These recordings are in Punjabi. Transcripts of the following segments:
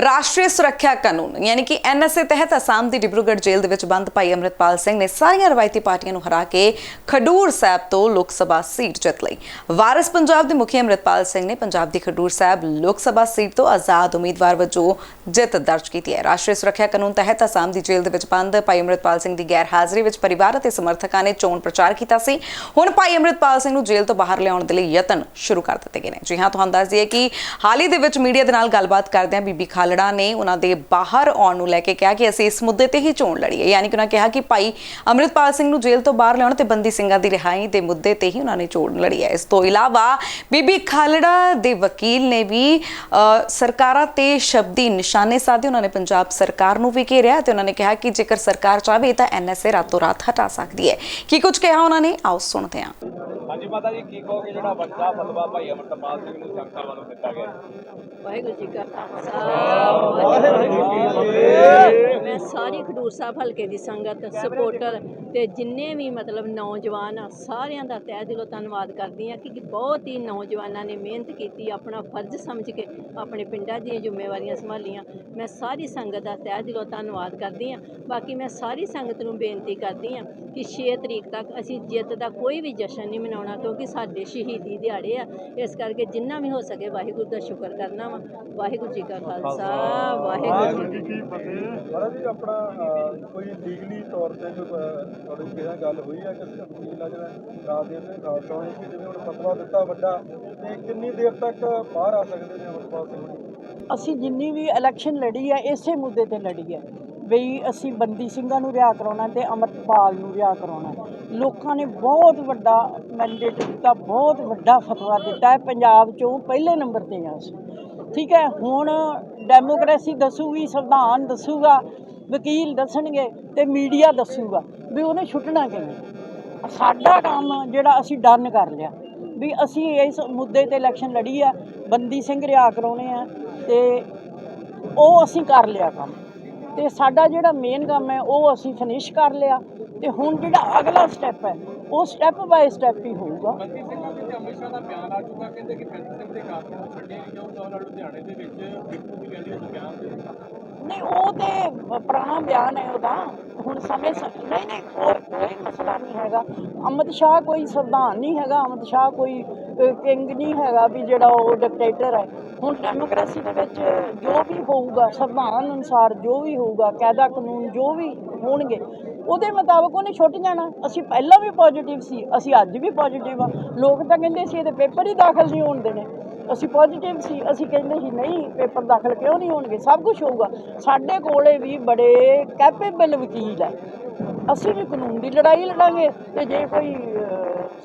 ਰਾਸ਼ਟਰੀ ਸੁਰੱਖਿਆ ਕਾਨੂੰਨ, ਯਾਨੀ ਕਿ ਐਨਐਸਏ ਤਹਿਤ ਅਸਾਮ ਦੀ ਡਿਬਰੂਗੜ੍ਹ ਜੇਲ੍ਹ ਦੇ ਵਿੱਚ ਬੰਦ ਭਾਈ ਅਮਰਿਤਪਾਲ ਸਿੰਘ ਨੇ ਸਾਰੀਆਂ ਰਵਾਇਤੀ ਪਾਰਟੀਆਂ ਨੂੰ ਹਰਾ ਕੇ ਖਡੂਰ ਸਾਹਿਬ ਤੋਂ ਲੋਕ ਸਭਾ ਸੀਟ ਜਿੱਤ ਲਈ। ਵਾਰਿਸ ਪੰਜਾਬ ਦੇ ਮੁਖੀ ਅਮਰਿਤਪਾਲ ਸਿੰਘ ਨੇ ਪੰਜਾਬ ਦੀ ਖਡੂਰ ਸਾਹਿਬ ਲੋਕ ਸਭਾ ਸੀਟ ਤੋਂ ਆਜ਼ਾਦ ਉਮੀਦਵਾਰ ਵਜੋਂ ਜਿੱਤ ਦਰਜ ਕੀਤੀ ਹੈ। ਰਾਸ਼ਟਰੀ ਸੁਰੱਖਿਆ ਕਾਨੂੰਨ ਤਹਿਤ ਅਸਾਮ ਦੀ ਜੇਲ੍ਹ ਦੇ ਵਿੱਚ ਬੰਦ ਭਾਈ ਅਮਰਿਤਪਾਲ ਸਿੰਘ ਦੀ ਗੈਰ ਹਾਜ਼ਰੀ ਵਿੱਚ ਪਰਿਵਾਰ ਅਤੇ ਸਮਰਥਕਾਂ ਨੇ ਚੋਣ ਪ੍ਰਚਾਰ ਕੀਤਾ ਸੀ। ਹੁਣ ਭਾਈ ਅਮਰਿਤਪਾਲ ਸਿੰਘ ਨੂੰ ਜੇਲ੍ਹ ਤੋਂ ਬਾਹਰ ਲਿਆਉਣ ਦੇ ਲਈ ਯਤਨ ਸ਼ੁਰੂ ਕਰ ਦਿੱਤੇ ਗਏ ਨੇ। ਜੀ ਹਾਂ, ਤੁਹਾਨੂੰ ਦੱਸ ਦਈਏ ਕਿ ਹਾਲ ਹੀ ਦੇ ਵਿੱਚ ਮੀਡੀਆ ਦੇ ਨਾਲ ਗੱਲਬਾਤ ਕਰਦਿਆਂ ਬੀਬੀ ਖਾਲੜਾ ਨੇ ਉਹਨਾਂ ਦੇ ਬਾਹਰ ਆਉਣ ਨੂੰ ਲੈ ਕੇ ਕਿਹਾ ਕਿ ਅਸੀਂ ਇਸ ਮੁੱਦੇ ਤੇ ਹੀ ਚੋਣ ਲੜੀ ਯਾਨੀ ਕਿ ਉਹਨਾਂ ਕਿਹਾ ਕਿ ਭਾਈ ਅਮਰਿਤਪਾਲ ਸਿੰਘ ਨੂੰ ਜੇਲ੍ਹ ਤੋਂ ਬਾਹਰ ਲਿਆਉਣ ਤੇ ਬੰਦੀ ਸਿੰਘਾਂ ਦੀ ਰਿਹਾਈ ਦੇ ਮੁੱਦੇ ਤੇ ਹੀ ਉਹਨਾਂ ਨੇ ਚੋਣ ਲੜੀ ਹੈ। ਇਸ ਤੋਂ ਇਲਾਵਾ ਬੀਬੀ ਖਾਲੜਾ ਦੇ ਵਕੀਲ ਨੇ ਵੀ ਸਰਕਾਰਾਂ ਤੇ ਸ਼ਬਦੀ ਨਿਸ਼ਾਨੇ ਸਾਧੇ। ਉਹਨਾਂ ਨੇ ਪੰਜਾਬ ਸਰਕਾਰ ਨੂੰ ਵੀ ਘੇਰਿਆ ਤੇ ਉਹਨਾਂ ਨੇ ਕਿਹਾ ਕਿ ਜੇਕਰ ਸਰਕਾਰ ਚਾਹੇ ਤਾਂ ਐਨਐਸਏ ਰਾਤੋਂ ਰਾਤ ਹਟਾ ਸਕਦੀ ਹੈ। ਕੀ ਕੁਝ ਕਿਹਾ ਉਹਨਾਂ ਨੇ? ਆਓ ਸੁਣਦੇ ਹਾਂ। ਹਾਂਜੀ ਮਾਤਾ ਜੀ ਕੀ ਕਹੋਗੇ ਜਿਹੜਾ ਵੱਡਾ ਫਤਵਾ ਭਾਈ ਅਮਰਤਪਾਲ ਸਿੰਘ ਨੂੰ ਸੰਗਤਾਂ ਵੱਲੋਂ ਦਿੱਤਾ ਗਿਆ? ਵਾਹਿਗੁਰੂ ਜੀ ਕਾ ਖਾਲਸਾ। ਵਾਹਿਗੁਰੂ ਜੀ ਕੀ ਫਤਿਹ ਮੈਂ ਸਾਰੀ ਖਡੂਰ ਸਾਹਿਬ ਹਲਕੇ ਦੀ ਸੰਗਤ ਸਪੋਰਟਰ ਤੇ ਜਿੰਨੇ ਵੀ ਮਤਲਬ ਨੌਜਵਾਨ ਆ ਸਾਰਿਆਂ ਦਾ ਤਹਿ ਦਿਲੋਂ ਧੰਨਵਾਦ ਕਰਦੀ ਆ ਕਿ ਬਹੁਤ ਹੀ ਨੌਜਵਾਨਾਂ ਨੇ ਮਿਹਨਤ ਕੀਤੀ ਆਪਣਾ ਫਰਜ਼ ਸਮਝ ਕੇ ਆਪਣੇ ਪਿੰਡਾਂ ਦੀਆਂ ਜ਼ਿੰਮੇਵਾਰੀਆਂ ਸੰਭਾਲੀਆਂ। ਮੈਂ ਸਾਰੀ ਸੰਗਤ ਦਾ ਤਹਿ ਦਿਲੋਂ ਧੰਨਵਾਦ ਕਰਦੀ ਆ ਬਾਕੀ ਮੈਂ ਸਾਰੀ ਸੰਗਤ ਨੂੰ ਬੇਨਤੀ ਕਰਦੀ ਆ ਕਿ 6 ਤਰੀਕ ਤੱਕ ਅਸੀਂ ਜਿੱਤ ਦਾ ਕੋਈ ਵੀ ਜਸ਼ਨ ਨਹੀਂ ਮਨਾਉਣਾ। ਕਿਉਂਕਿ ਸਾਡੇ ਸ਼ਹੀਦੀ ਦਿਹਾੜੇ ਆ। ਇਸ ਕਰਕੇ ਜਿੰਨਾ ਵੀ ਹੋ ਸਕੇ ਵਾਹਿਗੁਰੂ ਦਾ ਸ਼ੁਕਰ ਕਰਨਾ ਵਾ। ਵਾਹਿਗੁਰੂ ਜੀ ਕਾ ਖਾਲਸਾ ਵਾਹਿਗੁਰੂ ਜੀ ਕੀ ਫਤਿਹ। ਮਹਾਰਾਜ ਜੀ ਆਪਣਾ ਕੋਈ ਲੀਗਲੀ ਤੌਰ ਤੇ ਤੁਹਾਡੀ ਕਿਹੜਾ ਗੱਲ ਹੋਈ ਹੈ ਕਿ ਵਕੀਲ ਆ ਜਿਹੜਾ ਰਾਜਦੇਵ ਸਿੰਘ ਖਾਲਸਾ ਹੋਣੀ ਕਿ ਜਿਵੇਂ ਹੁਣ ਫਤਵਾ ਦਿੱਤਾ ਵੱਡਾ ਤੇ ਕਿੰਨੀ ਦੇਰ ਤੱਕ ਬਾਹਰ ਆ ਸਕਦੇ ਨੇ ਅਸੀਂ ਜਿੰਨੀ ਵੀ ਇਲੈਕਸ਼ਨ ਲੜੀ ਹੈ ਇਸੇ ਮੁੱਦੇ ਤੇ ਲੜੀ ਹੈ ਬਈ ਅਸੀਂ ਬੰਦੀ ਸਿੰਘਾਂ ਨੂੰ ਰਿਆ ਕਰਾਉਣਾ ਤੇ ਅਮਰਪਾਲ ਨੂੰ ਰਿਆ ਕਰਾਉਣਾ। ਲੋਕਾਂ ਨੇ ਬਹੁਤ ਵੱਡਾ ਮੈਂਡੇਟ ਦਿੱਤਾ, ਬਹੁਤ ਵੱਡਾ ਫਤਵਾ ਦਿੱਤਾ ਹੈ ਪੰਜਾਬ ਚੋਂ ਪਹਿਲੇ ਨੰਬਰ ਤੇ ਆ ਅਸੀਂ। ਠੀਕ ਹੈ, ਹੁਣ ਡੈਮੋਕ੍ਰੇਸੀ ਦੱਸੂਗੀ, ਸੰਵਿਧਾਨ ਦੱਸੂਗਾ, ਵਕੀਲ ਦੱਸਣਗੇ ਤੇ ਮੀਡੀਆ ਦੱਸੂਗਾ ਵੀ ਉਹਨੇ ਛੁੱਟਣਾ ਕਿਵੇਂ। ਸਾਡਾ ਕੰਮ ਜਿਹੜਾ ਅਸੀਂ ਡਨ ਕਰ ਲਿਆ। ਵੀ ਅਸੀਂ ਇਸ ਮੁੱਦੇ ਤੇ ਇਲੈਕਸ਼ਨ ਲੜੀ ਆ, ਬੰਦੀ ਸਿੰਘ ਰਿਆ ਕਰਾਉਣੇ ਆ ਤੇ ਉਹ ਅਸੀਂ ਕਰ ਲਿਆ ਕੰਮ। ਤੇ ਸਾਡਾ ਜਿਹੜਾ ਮੇਨ ਕੰਮ ਹੈ ਉਹ ਅਸੀਂ ਫਿਨਿਸ਼ ਕਰ ਲਿਆ। ਤੇ ਹੁਣ ਜਿਹੜਾ ਅਗਲਾ ਸਟੈਪ ਹੈ ਉਹ ਸਟੈਪ ਬਾਏ ਸਟੈਪ ਹੀ ਹੋਊਗਾ। ਬੰਦੀ ਸਿੰਘਾਂ ਦੇ ਤੇ ਅਮਿਤ ਸ਼ਾਹ ਦਾ ਬਿਆਨ ਆ ਚੁੱਕਾ ਕਹਿੰਦੇ ਕਿ ਬੰਦੀ ਸਿੰਘ ਦੇ ਕਾਰਜ ਨੂੰ ਛੱਡਿਆ ਨਹੀਂ ਜਾਊਗਾ ਉਹਨਾਂ ਲੁਧਿਆਣੇ ਦੇ ਵਿੱਚ ਬਿੱਟੂ ਦੀ ਵੈਲੀ ਨੂੰ ਬਿਆਨ ਦੇ ਦਿੱਤਾ। ਨਹੀਂ ਉਹ ਤੇ ਪੁਰਾਣਾ ਬਿਆਨ ਹੈ ਉਹਦਾ। ਹੁਣ ਸਮੇਂ ਨਹੀਂ ਨਹੀਂ ਕੋਈ ਮਸਲਾ ਨਹੀਂ ਹੈਗਾ। ਅਮਿਤ ਸ਼ਾਹ ਕੋਈ ਸੰਵਿਧਾਨ ਨਹੀਂ ਹੈਗਾ ਅਮਿਤ ਸ਼ਾਹ ਕੋਈ ਕਿੰਗ ਨਹੀਂ ਹੈਗਾ ਵੀ ਜਿਹੜਾ ਉਹ ਡਿਕਟੇਟਰ ਹੈ। ਹੁਣ ਡੈਮੋਕ੍ਰੇਸੀ ਦੇ ਵਿੱਚ ਜੋ ਵੀ ਹੋਊਗਾ, ਸੰਵਿਧਾਨ ਅਨੁਸਾਰ ਜੋ ਵੀ ਹੋਊਗਾ, ਕਾਇਦਾ ਕਾਨੂੰਨ ਜੋ ਵੀ ਹੋਣਗੇ, ਉਹਦੇ ਮੁਤਾਬਕ ਉਹਨੇ ਛੁੱਟ ਜਾਣਾ। ਅਸੀਂ ਪਹਿਲਾਂ ਵੀ ਪੋਜ਼ਿਟਿਵ ਸੀ, ਅਸੀਂ ਅੱਜ ਵੀ ਪੋਜ਼ਿਟਿਵ ਆ। ਲੋਕ ਤਾਂ ਕਹਿੰਦੇ ਸੀ, ਇਹਦੇ ਪੇਪਰ ਹੀ ਦਾਖਲ ਨਹੀਂ ਹੋਣ ਦੇਣੇ। ਅਸੀਂ ਪੋਜ਼ਿਟਿਵ ਸੀ, ਅਸੀਂ ਕਹਿੰਦੇ ਸੀ, ਨਹੀਂ, ਪੇਪਰ ਦਾਖਲ ਕਿਉਂ ਨਹੀਂ ਹੋਣਗੇ? ਸਭ ਕੁਝ ਹੋਊਗਾ। ਸਾਡੇ ਕੋਲੇ ਵੀ ਬੜੇ ਕੈਪੇਬਲ ਵਕੀਲ ਹੈ ਅਸੀਂ ਵੀ ਕਾਨੂੰਨ ਦੀ ਲੜਾਈ ਲੜਾਂਗੇ ਤੇ ਜੇ ਕੋਈ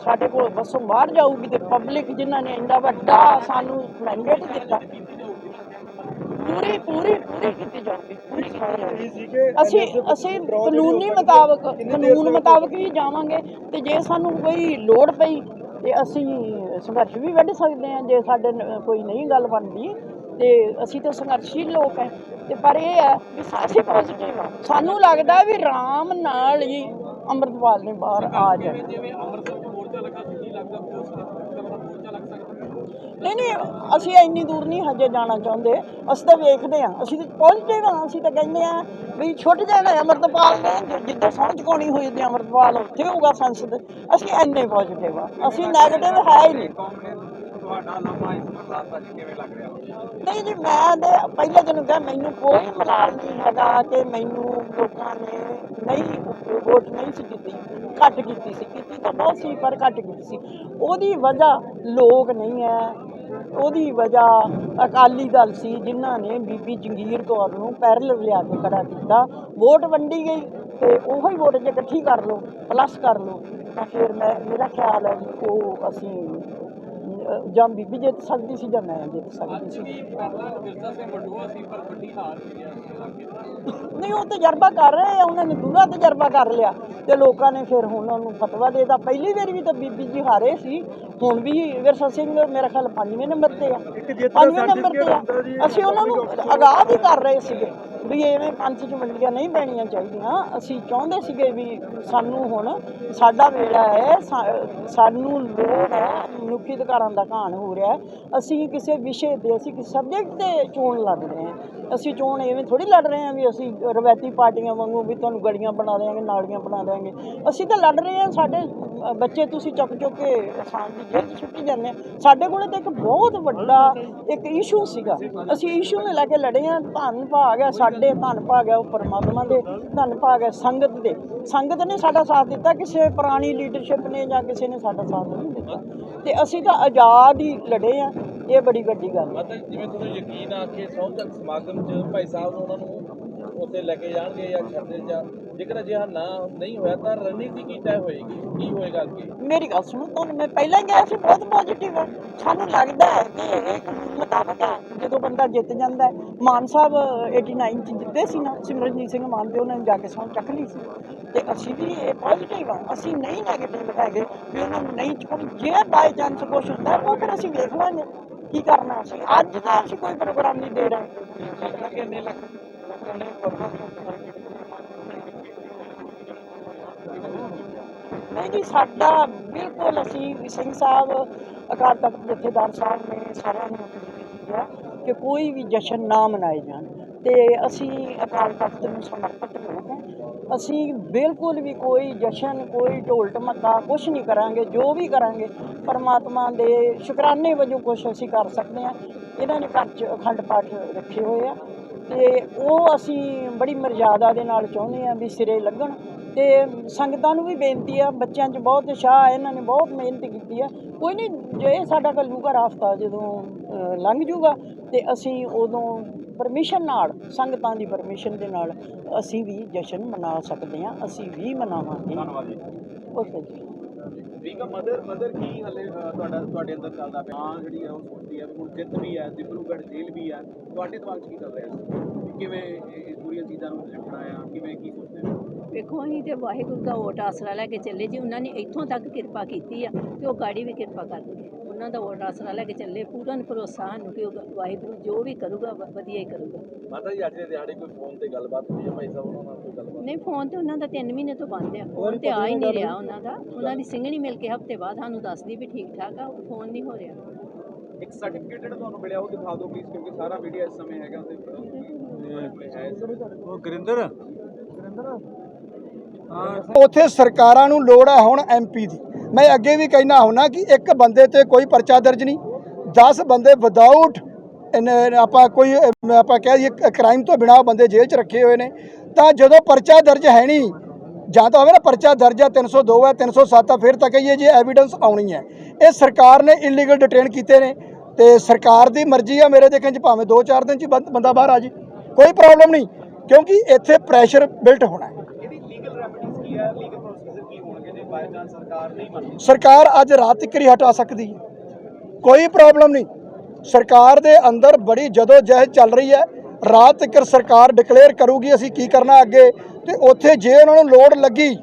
ਸਾਡੇ ਕੋਲ ਬੱਸੋਂ ਬਾਹਰ ਜਾਊਗੀ ਤੇ ਪਬਲਿਕ ਜਿਨ੍ਹਾਂ ਨੇ ਇੰਨਾ ਵੱਡਾ ਸਾਨੂੰ ਮੈਂਡੇਟ ਦਿੱਤਾ ਪੂਰੀ ਪੂਰੀ ਪੂਰੀ ਕੀਤੀ ਜਾਊਗੀ ਪੂਰੀ। ਅਸੀਂ ਅਸੀਂ ਕਾਨੂੰਨੀ ਮੁਤਾਬਕ ਕਾਨੂੰਨ ਮੁਤਾਬਕ ਹੀ ਜਾਵਾਂਗੇ ਤੇ ਜੇ ਸਾਨੂੰ ਕੋਈ ਲੋੜ ਪਈ ਤੇ ਅਸੀਂ ਸੰਘਰਸ਼ ਵੀ ਵੱਢ ਸਕਦੇ ਹਾਂ ਜੇ ਸਾਡੇ ਕੋਈ ਨਹੀਂ ਗੱਲ ਬਣਦੀ ਤੇ ਅਸੀਂ ਤਾਂ ਸੰਘਰਸ਼ੀਲ ਲੋਕ ਹੈ। ਤੇ ਪਰ ਇਹ ਹੈ ਵੀ ਅਸੀਂ ਪੋਜ਼ਿਟਿਵ ਸਾਨੂੰ ਲੱਗਦਾ ਵੀ ਰਾਮ ਨਾਲ ਹੀ ਅੰਮ੍ਰਿਤਪਾਲ ਨੇ ਬਾਹਰ ਆ ਜਾਣਾ ਨਹੀਂ ਨਹੀਂ ਅਸੀਂ ਇੰਨੀ ਦੂਰ ਨਹੀਂ ਹਜੇ ਜਾਣਾ ਚਾਹੁੰਦੇ। ਅਸੀਂ ਤਾਂ ਵੇਖਦੇ ਹਾਂ। ਅਸੀਂ ਤਾਂ ਪਹੁੰਚਦੇ ਹਾਂ ਅਸੀਂ ਤਾਂ ਕਹਿੰਦੇ ਆ ਵੀ ਛੁੱਟ ਜਾਣਾ ਅੰਮ੍ਰਿਤਪਾਲ ਨੇ। ਜਿੱਦਾਂ ਸਹੁੰ ਚੁਕਾਉਣੀ ਹੋਈ ਤੇ ਅੰਮ੍ਰਿਤਪਾਲ ਉੱਥੇ ਹੋਊਗਾ ਸੰਸਦ। ਅਸੀਂ ਇੰਨੇ ਪੋਜ਼ਿਟਿਵ ਆ ਅਸੀਂ 네ਗੇਟਿਵ ਹੈ ਹੀ ਨਹੀਂ। ਤੁਹਾਡਾ ਲੰਮਾ ਇਸ ਪ੍ਰਸਾਦ ਜੀ ਕਿਵੇਂ ਲੱਗ ਰਿਹਾ? ਨਹੀਂ ਜੀ, ਮੈਂ ਤੇ ਪਹਿਲੇ ਦਿਨ ਕਿਹਾ ਮੈਨੂੰ ਕੋਈ ਮਲਾਲ ਨਹੀਂ ਹੈਗਾ ਕਿ ਮੈਨੂੰ ਲੋਕਾਂ ਨੇ ਨਹੀਂ, ਵੋਟ ਨਹੀਂ ਸੀ ਕੀਤੀ, ਘੱਟ ਕੀਤੀ ਸੀ। ਕੀਤੀ ਤਾਂ ਬਹੁਤ ਸੀ, ਪਰ ਘੱਟ ਕੀਤੀ ਸੀ। ਉਹਦੀ ਵਜ੍ਹਾ ਲੋਕ ਨਹੀਂ ਹੈ। ਉਹਦੀ ਵਜ੍ਹਾ ਅਕਾਲੀ ਦਲ ਸੀ, ਜਿਨ੍ਹਾਂ ਨੇ ਬੀਬੀ ਜੰਗੀਰ ਕੌਰ ਨੂੰ ਪੈਰਲ ਲਿਆ ਕੇ ਖੜਾ ਕੀਤਾ। ਵੋਟ ਵੰਡੀ ਗਈ ਤੇ ਉਹੀ ਵੋਟ ਜੇ ਇਕੱਠੀ ਕਰ ਲਓ, ਪਲੱਸ ਕਰ ਲਓ, ਤਾਂ ਫਿਰ ਮੈਂ, ਮੇਰਾ ਖਿਆਲ ਹੈ ਵੀ ਉਹ ਅਸੀਂ ਜਾਂ ਬੀਬੀ ਜਿੱਤ ਸਕਦੀ ਸੀ ਜਾਂ ਮੈਂ ਜਿੱਤ ਸਕਦੀ ਸੀ ਦੀ ਨਹੀਂ ਉਹ ਤਜਰਬਾ ਕਰ ਰਹੇ ਆ ਉਹਨਾਂ ਨੇ ਦੂਰਾ ਤਜਰਬਾ ਕਰ ਲਿਆ। ਤੇ ਲੋਕਾਂ ਨੇ ਫਿਰ ਹੁਣ ਉਹਨੂੰ ਫਤਵਾ ਦੇਤਾ। ਪਹਿਲੀ ਵਾਰ ਵੀ ਤਾਂ ਬੀਬੀ ਜੀ ਹਾਰੇ ਸੀ ਹੁਣ ਵੀ ਵਿਰਸਾ ਸਿੰਘ ਮੇਰਾ ਖਿਆਲ ਪੰਜਵੇਂ ਨੰਬਰ ਤੇ ਆ। ਦਾ ਪੰਜਵੇਂ ਨੰਬਰ ਤੇ ਆ। ਅਸੀਂ ਉਹਨਾਂ ਨੂੰ ਆਗਾਹ ਵੀ ਕਰ ਰਹੇ ਸੀਗੇ। ਵੀ ਐਵੇਂ ਪੰਥ 'ਚ ਮੰਡੀਆਂ ਨਹੀਂ ਪੈਣੀਆਂ ਚਾਹੀਦੀਆਂ। ਅਸੀਂ ਚਾਹੁੰਦੇ ਸੀਗੇ ਵੀ ਸਾਨੂੰ ਹੁਣ ਸਾਡਾ ਵੇਲਾ ਹੈ, ਸਾ- ਸਾਨੂੰ ਲੋੜ ਹੈ, ਮਨੁੱਖੀ ਅਧਿਕਾਰਾਂ ਦਾ ਘਾਣ ਹੋ ਰਿਹਾ ਅਸੀਂ ਕਿਸੇ ਵਿਸ਼ੇ ਤੇ, ਅਸੀਂ ਕਿਸੇ ਸਬਜੈਕਟ ਤੇ ਚੋਣ ਲੜ ਰਹੇ ਹਾਂ। ਅਸੀਂ ਚੋਣ ਐਵੇਂ ਥੋੜੀ ਲੜ ਰਹੇ ਹਾਂ ਵੀ ਅਸੀਂ ਰਵਾਇਤੀ ਪਾਰਟੀਆਂ ਵਾਂਗੂ ਵੀ ਤੁਹਾਨੂੰ ਗਲੀਆਂ ਬਣਾ ਦੇਵਾਂਗੇ ਨਾਲੀਆਂ ਬਣਾ ਦੇਵਾਂਗੇ ਅਸੀਂ ਤਾਂ ਲੜ ਰਹੇ ਹਾਂ, ਸਾਡੇ ਬੱਚੇ ਤੁਸੀਂ ਚੁੱਕ ਚੁੱਕ ਕੇ ਆਸਾਨ ਦੀ ਜੇਲ੍ਹ 'ਚ ਸੁੱਟੀ ਜਾਂਦੇ ਆ ਸਾਡੇ ਕੋਲ ਤਾਂ ਇੱਕ ਬਹੁਤ ਵੱਡਾ ਇੱਕ ਇਸ਼ੂ ਸੀਗਾ। ਅਸੀਂ ਇਸ਼ੂ ਨੂੰ ਲੈ ਕੇ ਲੜੇ ਹਾਂ, ਧੰਨ ਭਾਗ ਹੈ ਸਾਡੇ ਧੰਨ ਭਾਗ ਹੈ ਉਹ ਪਰਮਾਤਮਾ ਦੇ, ਧੰਨ ਭਾਗ ਹੈ ਸੰਗਤ ਦੇ। ਸੰਗਤ ਨੇ ਸਾਡਾ ਸਾਥ ਦਿੱਤਾ, ਕਿਸੇ ਪੁਰਾਣੀ ਲੀਡਰਸ਼ਿਪ ਨੇ ਜਾਂ ਕਿਸੇ ਨੇ ਸਾਡਾ ਸਾਥ ਨਹੀਂ ਦਿੱਤਾ। ਤੇ ਅਸੀਂ ਤਾਂ ਆਜ਼ਾਦ ਹੀ ਲੜੇ ਆ ਇਹ ਬੜੀ ਵੱਡੀ ਗੱਲ ਹੈ। ਜਿਵੇਂ ਤੁਹਾਨੂੰ ਯਕੀਨ ਆ ਕਿ ਸੌ ਸਮਾਗਮ 'ਚ ਭਾਈ ਸਾਹਿਬ ਉਹਨਾਂ ਨੂੰ ਉੱਥੇ ਲੈ ਕੇ ਜਾਣਗੇ ਜਾਂ ਛੱਡੇ ਜਾਂ ਜੇਕਰ ਅਜਿਹਾ ਨਾ ਨਹੀਂ ਹੋਇਆ ਤਾਂ ਰਣਨੀਤੀ ਕੀ ਤੈਅ ਹੋਏਗੀ? ਕੀ ਹੋਏਗਾ ਅੱਗੇ? ਮੇਰੀ ਗੱਲ ਸੁਣੋ, ਤੁਹਾਨੂੰ ਮੈਂ ਪਹਿਲਾਂ ਹੀ ਕਿਹਾ ਸੀ, ਬਹੁਤ ਪੋਜ਼ਿਟਿਵ ਹੈ ਸਾਨੂੰ ਲੱਗਦਾ ਹੈ ਕਿ ਇਹ ਕਾਨੂੰਨ ਮੁਤਾਬਕ ਹੈ। ਜਦੋਂ ਬੰਦਾ ਜਿੱਤ ਜਾਂਦਾ ਹੈ, ਮਾਨ ਸਾਹਿਬ 89 ਚ ਜਿੱਤੇ ਸੀ ਨਾ, ਸਿਮਰਨਜੀਤ ਸਿੰਘ ਮਾਨ ਤੇ ਉਹਨਾਂ ਨੇ ਜਾ ਕੇ ਸਹੁੰ ਚੱਕ ਲਈ ਸੀ। ਤੇ ਅਸੀਂ ਵੀ ਇਹ ਪੋਜ਼ਿਟਿਵ ਆ। ਅਸੀਂ ਨਹੀਂ ਨੈਗੇਟਿਵ ਹੈਗੇ, ਵੀ ਉਹਨਾਂ ਨੂੰ ਨਹੀਂ ਚੁੱਕਣ। ਜੇ ਬਾਈ ਚਾਂਸ ਕੁਛ ਹੁੰਦਾ ਉਹ ਫਿਰ ਅਸੀਂ ਵੇਖ ਲਾਂਗੇ ਕੀ ਕਰਨਾ। ਅਸੀਂ ਅੱਜ ਤਾਂ ਅਸੀਂ ਕੋਈ ਪ੍ਰੋਗਰਾਮ ਨਹੀਂ ਦੇ ਰਹੇ। ਕਿੰਨੇ ਲੱਖ ਨਹੀਂ ਜੀ, ਸਾਡਾ ਬਿਲਕੁਲ ਅਸੀਂ ਸਿੰਘ ਸਾਹਿਬ, ਅਕਾਲ ਤਖਤ ਜਥੇਦਾਰ ਸਾਹਿਬ ਨੇ ਸਾਰਿਆਂ ਨੂੰ ਅਪੀਲ ਕੀਤੀ ਹੈ ਕਿ ਕੋਈ ਵੀ ਜਸ਼ਨ ਨਾ ਮਨਾਏ ਜਾਣ। ਤੇ ਅਸੀਂ ਅਕਾਲ ਤਖਤ ਨੂੰ ਸਮਰਪਿਤ ਲੋਕ ਹਾਂ। ਅਸੀਂ ਬਿਲਕੁਲ ਵੀ ਕੋਈ ਜਸ਼ਨ, ਕੋਈ ਢੋਲ ਢਮੱਕਾ ਕੁਝ ਨਹੀਂ ਕਰਾਂਗੇ, ਜੋ ਵੀ ਕਰਾਂਗੇ, ਪਰਮਾਤਮਾ ਦੇ ਸ਼ੁਕਰਾਨੇ ਵਜੋਂ ਕੁਝ ਅਸੀਂ ਕਰ ਸਕਦੇ ਹਾਂ। ਇਹਨਾਂ ਨੇ ਘਰ 'ਚ ਅਖੰਡ ਪਾਠ ਰੱਖੇ ਹੋਏ ਆ। ਤੇ ਉਹ ਅਸੀਂ ਬੜੀ ਮਰਜ਼ਾਦਾ ਦੇ ਨਾਲ ਚਾਹੁੰਦੇ ਆ ਵੀ ਸਿਰੇ ਲੱਗਣ ਤੇ ਸੰਗਤਾਂ ਨੂੰ ਵੀ ਬੇਨਤੀ ਆ ਬੱਚਿਆਂ 'ਚ ਬਹੁਤ ਉਤਸ਼ਾਹ ਹੈ ਇਹਨਾਂ ਨੇ ਬਹੁਤ ਮਿਹਨਤ ਕੀਤੀ ਆ। ਕੋਈ ਨਹੀਂ ਜੇ ਸਾਡਾ ਕੱਲੂਗਾ ਰਾਸਤਾ ਜਦੋਂ ਲੰਘ ਜੂਗਾ ਤੇ ਅਸੀਂ ਉਦੋਂ ਪਰਮਿਸ਼ਨ ਨਾਲ ਸੰਗਤਾਂ ਦੀ ਪਰਮਿਸ਼ਨ ਦੇ ਨਾਲ ਅਸੀਂ ਵੀ ਜਸ਼ਨ ਮਨਾ ਸਕਦੇ ਹਾਂ ਅਸੀਂ ਵੀ ਮਨਾਵਾਂਗੇ। ਧੰਨਵਾਦ ਜੀ। ਓਕੇ ਜੀ। ਠੀਕ ਮਦਰ ਮਦਰ ਕੀ ਹਲੇ ਤੁਹਾਡਾ, ਤੁਹਾਡੇ ਅੰਦਰ ਚੱਲਦਾ ਪਿਆ? ਹਾਂ ਜਿਹੜੀ ਹੈ ਉਹ ਸੋਚਦੀ ਹੈ ਵੀ ਹੁਣ ਜਿੱਤ ਵੀ ਹੈ ਦਿਬਰੂਗੜ੍ਹ ਜੇਲ੍ਹ ਵੀ ਹੈ ਤੁਹਾਡੇ ਦਿਮਾਗ 'ਚ ਕੀ ਚੱਲ ਰਿਹਾ? ਸੀ ਕਿਵੇਂ ਇਹ ਪੂਰੀਆਂ ਚੀਜ਼ਾਂ ਨੂੰ ਨਿਪਟਣਾ ਆ ਕਿਵੇਂ, ਕੀ ਸੋਚਦੇ ਹੋ? ਵੇਖੋ ਅਸੀਂ ਤੇ ਵਾਹਿਗੁਰੂ ਦਾ ਓਟ ਆਸਰਾ ਲੈ ਕੇ ਚੱਲੇ ਜੀ। ਉਹਨਾਂ ਨੇ ਇੱਥੋਂ ਤੱਕ ਕਿਰਪਾ ਕੀਤੀ ਆ ਤੇ ਉਹ ਗਾੜੀ ਵੀ ਕਿਰਪਾ ਕਰਨਗੇ। ਉਹਨਾਂ ਦਾ ਓਟ ਆਸਰਾ ਲੈ ਕੇ ਚੱਲੇ ਪੂਰਨ ਭਰੋਸਾ ਸਾਨੂੰ ਕਿ ਉਹ ਵਾਹਿਗੁਰੂ ਜੋ ਵੀ ਕਰੂਗਾ ਵ- ਵਧੀਆ ਹੀ ਕਰੂਗਾ। ਮਾਤਾ ਜੀ ਅੱਜ ਦੇ ਦਿਹਾੜੇ ਕੋਈ ਫੋਨ ਤੇ ਗੱਲਬਾਤ ਹੋਈ ਹੈ? ਭਾਈ ਸਾਹਿਬ ਉਹਨਾਂ ਨਾਲ ਕੋਈ ਗੱਲਬਾਤ? ਨਹੀਂ ਫੋਨ ਤੇ ਉਹਨਾਂ ਦਾ 3 ਮਹੀਨੇ ਤੋਂ ਬੰਦ ਆ। ਫੋਨ ਤੇ ਆ ਹੀ ਨਹੀਂ ਰਿਹਾ ਉਹਨਾਂ ਦਾ। ਉਹਨਾਂ ਦੀ ਸਿੰਘਣੀ ਮਿਲ ਕੇ ਹਫ਼ਤੇ ਬਾਅਦ ਸਾਨੂੰ ਦੱਸਦੀ ਵੀ ਠੀਕ ਠਾਕ ਆ ਉਹ ਫੋਨ ਨਹੀਂ ਹੋ ਰਿਹਾ। ਇੱਕ ਸਰਟੀਫਿਕੇਟ ਜਿਹੜਾ ਤੁਹਾਨੂੰ ਮਿਲਿਆ ਉਹ ਦਿਖਾ ਦਿਓ ਪਲੀਜ਼ ਕਿਉਂਕਿ ਸਾਰਾ ਮੀਡੀਆ ਇਸ ਸਮੇਂ ਹੈਗਾ ਤੇ ਉਹ ਗੁਰਿੰਦਰ? ਉੱਥੇ ਸਰਕਾਰਾਂ ਨੂੰ ਲੋੜ ਹੈ ਹੁਣ ਐਮਪੀ ਦੀ। ਮੈਂ ਅੱਗੇ ਵੀ ਕਹਿਣਾ ਹੁਣਾ ਕਿ ਇੱਕ ਬੰਦੇ ਤੇ ਕੋਈ ਪਰਚਾ ਦਰਜ ਨਹੀਂ। 10 ਬੰਦੇ ਵਿਦਆਊਟ ਆਪਾਂ ਕੋਈ, ਆਪਾਂ ਕਹਿ ਦਈਏ ਕ੍ਰਾਈਮ ਤੋਂ ਬਿਨਾਂ ਬੰਦੇ ਜੇਲ੍ਹ 'ਚ ਰੱਖੇ ਹੋਏ ਨੇ। ਤਾਂ ਜਦੋਂ ਪਰਚਾ ਦਰਜ ਹੈ ਨਹੀਂ, ਜਾਂ ਤਾਂ ਹੋਵੇ ਨਾ ਪਰਚਾ ਦਰਜ ਹੈ 302 ਹੈ 307 ਆ, ਫਿਰ ਤਾਂ ਕਹੀਏ ਜੀ ਐਵੀਡੈਂਸ ਆਉਣੀ ਹੈ। ਇਹ ਸਰਕਾਰ ਨੇ ਇਲੀਗਲ ਡਿਟੇਨ ਕੀਤੇ ਨੇ। ਤੇ ਸਰਕਾਰ ਦੀ ਮਰਜ਼ੀ ਆ ਮੇਰੇ ਦੇਖਣ 'ਚ, ਭਾਵੇਂ 2-4 ਦਿਨ 'ਚ ਬੰਦ- ਬੰਦਾ ਬਾਹਰ ਆ ਜੀ। ਕੋਈ ਪ੍ਰੋਬਲਮ ਨਹੀਂ, ਕਿਉਂਕਿ ਇੱਥੇ ਪ੍ਰੈਸ਼ਰ ਬਿਲਟ ਹੋਣਾ ਰੈਮਡੀਜ਼ ਲੀਗਲ ਪ੍ਰੋਸੀਜਰ ਕੀ ਹੋਣਗੇ ਜੇ ਬਾਈ ਚਾਂਸ ਸਰਕਾਰ ਨਹੀਂ ਮੰਨਦੀ ਸਰਕਾਰ ਅੱਜ ਰਾਤ ਤੱਕ ਹੀ ਹਟਾ ਸਕਦੀ ਹੈ। ਕੋਈ ਪ੍ਰੋਬਲਮ ਨਹੀਂ। ਸਰਕਾਰ ਦੇ ਅੰਦਰ ਬੜੀ ਜਦੋਂ ਜਹਿਦ ਚੱਲ ਰਹੀ ਹੈ। ਰਾਤ ਤੱਕ ਸਰਕਾਰ ਡਿਕਲੇਅਰ ਕਰੂਗੀ ਅਸੀਂ ਕੀ ਕਰਨਾ ਅੱਗੇ। ਤੇ ਉੱਥੇ ਜੇ ਉਹਨਾਂ ਨੂੰ ਲੋੜ ਲੱਗੀ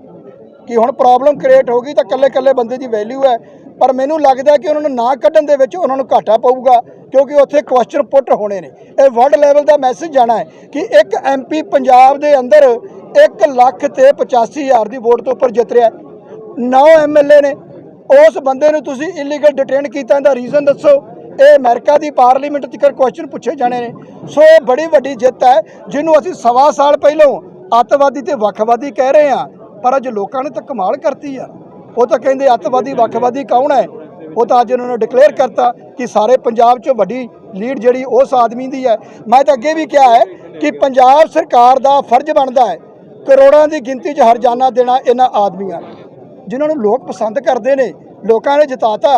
ਕਿ ਹੁਣ ਪ੍ਰੋਬਲਮ ਕ੍ਰੀਏਟ ਹੋ ਗਈ ਤਾਂ ਕੱਲੇ ਕੱਲੇ ਬੰਦੇ ਦੀ ਵੈਲਿਊ ਹੈ। ਪਰ ਮੈਨੂੰ ਲੱਗਦਾ ਕਿ ਉਹਨਾਂ ਨੂੰ ਨਾ ਕੱਢਣ ਦੇ ਵਿੱਚ ਉਹਨਾਂ ਨੂੰ ਘਾਟਾ ਪਊਗਾ, ਕਿਉਂਕਿ ਉੱਥੇ ਕੁਐਸਚਨ ਪੁੱਟ ਹੋਣੇ ਨੇ। ਇਹ ਵਰਲਡ ਲੈਵਲ ਦਾ ਮੈਸੇਜ ਜਾਣਾ ਹੈ ਕਿ ਇੱਕ ਐਮਪੀ ਪੰਜਾਬ ਦੇ ਅੰਦਰ 1 ਲੱਖ ਤੇ 85 ਹਜ਼ਾਰ ਦੀ ਵੋਟ ਤੋਂ ਉੱਪਰ ਜਿੱਤ ਰਿਹਾ ਹੈ। 9 ਐਮਐਲਏ ਨੇ ਉਸ ਬੰਦੇ ਨੂੰ ਤੁਸੀਂ ਇਲੀਗਲ ਡਿਟੇਨ ਕੀਤਾ ਇਹਦਾ ਰੀਜ਼ਨ ਦੱਸੋ। ਇਹ ਅਮਰੀਕਾ ਦੀ ਪਾਰਲੀਮੈਂਟ ਤੱਕ ਕੁਐਸਚਨ ਪੁੱਛੇ ਜਾਣੇ ਨੇ। ਸੋ ਇਹ ਬੜੀ ਵੱਡੀ ਜਿੱਤ ਹੈ, ਜਿਹਨੂੰ ਅਸੀਂ ਸਵਾ ਸਾਲ ਪਹਿਲਾਂ ਅੱਤਵਾਦੀ ਤੇ ਵੱਖਵਾਦੀ ਕਹਿ ਰਹੇ ਹਾਂ, ਪਰ ਅੱਜ ਲੋਕਾਂ ਨੇ ਤਾਂ ਕਮਾਲ ਕਰਤੀ ਆ। ਉਹ ਤਾਂ ਕਹਿੰਦੇ ਅੱਤਵਾਦੀ, ਵੱਖਵਾਦੀ ਕੌਣ ਹੈ? ਉਹ ਤਾਂ ਅੱਜ ਉਹਨਾਂ ਨੇ ਡਿਕਲੇਅਰ ਕਰਤਾ ਕਿ ਸਾਰੇ ਪੰਜਾਬ 'ਚ ਵੱਡੀ ਲੀਡ ਜਿਹੜੀ ਉਸ ਆਦਮੀ ਦੀ ਹੈ। ਮੈਂ ਤਾਂ ਅੱਗੇ ਵੀ ਕਿਹਾ ਹੈ ਕਿ ਪੰਜਾਬ ਸਰਕਾਰ ਦਾ ਫਰਜ਼ ਬਣਦਾ ਹੈ ਕਰੋੜਾਂ ਦੀ ਗਿਣਤੀ 'ਚ ਹਰਜਾਨਾ ਦੇਣਾ ਇਹਨਾਂ ਆਦਮੀਆਂ ਨੂੰ। ਜਿਨ੍ਹਾਂ ਨੂੰ ਲੋਕ ਪਸੰਦ ਕਰਦੇ ਨੇ, ਲੋਕਾਂ ਨੇ ਜਿਤਾਤਾ,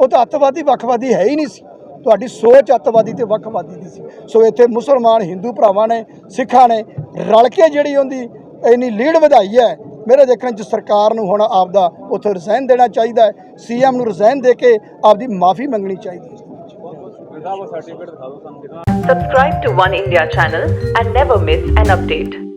ਉਹ ਤਾਂ ਅੱਤਵਾਦੀ ਵੱਖਵਾਦੀ ਹੈ ਹੀ ਨਹੀਂ ਸੀ। ਤੁਹਾਡੀ ਸੋਚ ਅੱਤਵਾਦੀ ਤੇ ਵੱਖਵਾਦੀ ਦੀ ਸੀ। ਸੋ ਇੱਥੇ ਮੁਸਲਮਾਨ, ਹਿੰਦੂ ਭਰਾਵਾਂ ਨੇ, ਸਿੱਖਾਂ ਨੇ ਰਲ ਕੇ ਜਿਹੜੀ ਉਹਦੀ ਇੰਨੀ ਲੀਡ ਵਧਾਈ ਹੈ, ਮੇਰੇ ਦੇਖਣ ਚ ਸਰਕਾਰ ਨੂੰ ਹੁਣ ਆਪਦਾ ਉੱਥੇ ਰਿਜ਼ਾਈਨ ਦੇਣਾ ਚਾਹੀਦਾ ਹੈ ਸੀਐਮ ਨੂੰ ਰਿਜ਼ਾਈਨ ਦੇ ਕੇ ਆਪਦੀ ਮਾਫੀ ਮੰਗਣੀ ਚਾਹੀਦੀ ਹੈ। Subscribe to One India channel and never miss an update.